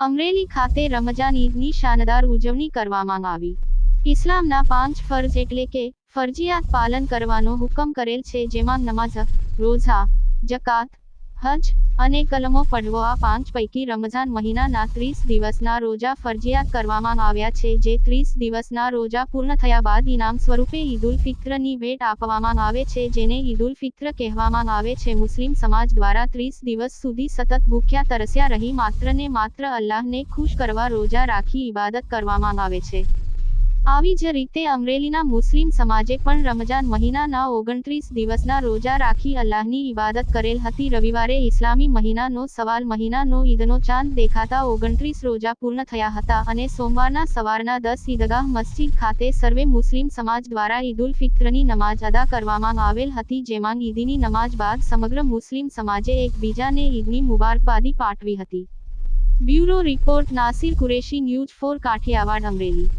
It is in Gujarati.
અમરેલી ખાતે રમજાન ઈદની શાનદાર ઉજવણી કરવામાં આવી. ઇસ્લામના પાંચ ફરજ એટલે કે ફરજિયાત પાલન કરવાનો હુકમ કરેલ છે, જેમાં નમાઝ, રોઝા, જકાત હજ અને કલમો પડવો આ પાંચ પૈકી રમઝાન મહિનાના ત્રીસ દિવસના રોજા ફરજિયાત કરવામાં આવ્યા છે, જે ત્રીસ દિવસના રોજા પૂર્ણ થયા બાદ ઇનામ સ્વરૂપે ઈદુલ ફિત્રની ભેટ આપવામાં આવે છે, જેને ઈદુલ ફિત્ર કહેવામાં આવે છે. મુસ્લિમ સમાજ દ્વારા ત્રીસ દિવસ સુધી સતત ભૂખ્યા, તરસ્યા રહી માત્ર ને માત્ર અલ્લાહને ખુશ કરવા રોજા રાખી ઇબાદત કરવામાં આવે છે. આવી જ રીતે અમરેલીના મુસ્લિમ સમાજે પણ રમજાન મહિનાના ઓગણત્રીસ દિવસના રોજા રાખી અલ્લાહની ઇબાદત કરેલ હતી. રવિવારે ઇસ્લામી મહિનાનો સવાલ મહિનાનો ઈદનો ચાંદ દેખાતા ઓગણત્રીસ રોજા પૂર્ણ થયા હતા અને સોમવારના સવારના દસ ઈદગાહ મસ્જિદ ખાતે સર્વે મુસ્લિમ સમાજ દ્વારા ઈદુલ ફિત્રની નમાજ અદા કરવામાં આવેલ હતી, જેમાં ઈદની નમાજ બાદ સમગ્ર મુસ્લિમ સમાજે એકબીજાને ઈદની મુબારકબાદી પાઠવી હતી. Bureau report, Nasir Qureshi, news for Kathiawad, Amreli.